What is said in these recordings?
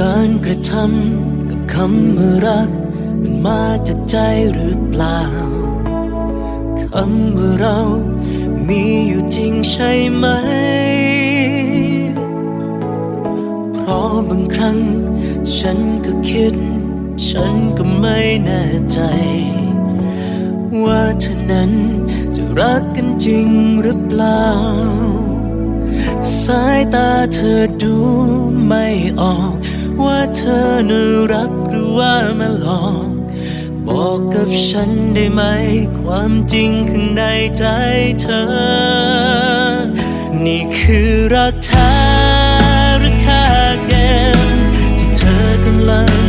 การกระทำกับคำว่ารัก มันมาจากใจหรือเปล่าคำว่าเรา มีอยู่จริงใช่ไหม เพราะบางครั้ง ฉันก็คิด ฉันก็ไม่แน่ใจ ว่าเธอนั้นจะรักกันจริงหรือเปล่าสายตาเธอดูไม่ออก เธอน่ารักหรือว่ามาหลอก บอกกับฉันได้ไหม ความจริงข้างในใจเธอ นี่คือรักแท้หรือแค่เกมที่เธอกำลัง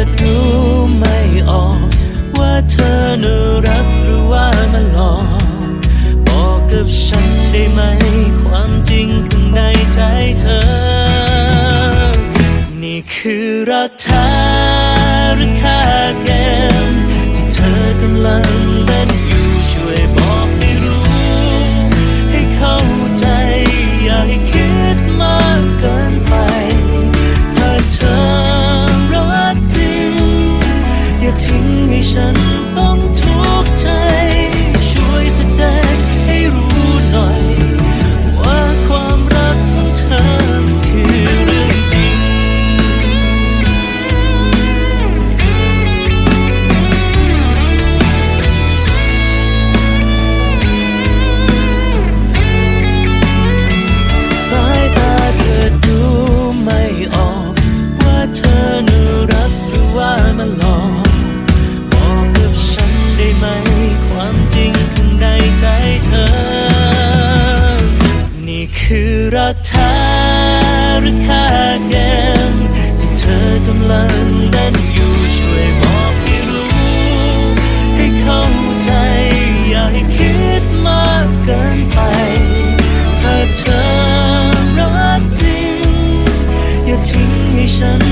อดูไม่ออก ว่าเธอน่ารักหรือว่ามาหลอก บอกกับฉันได้ไหม ความจริงข้างในใจเธอ นี่คือรักแท้หรือแค่เก ทิ้งให้ฉันต้องทุกข์ รักแท้หรือค่เกมที่เธอกำลังเล่นอยู่ช่วยบอกให้รู้ ให้เข้าใจ อย่าให้คิดมากเกินไป ถ้าเธอรักจริง อย่าทิ้งให้ฉัน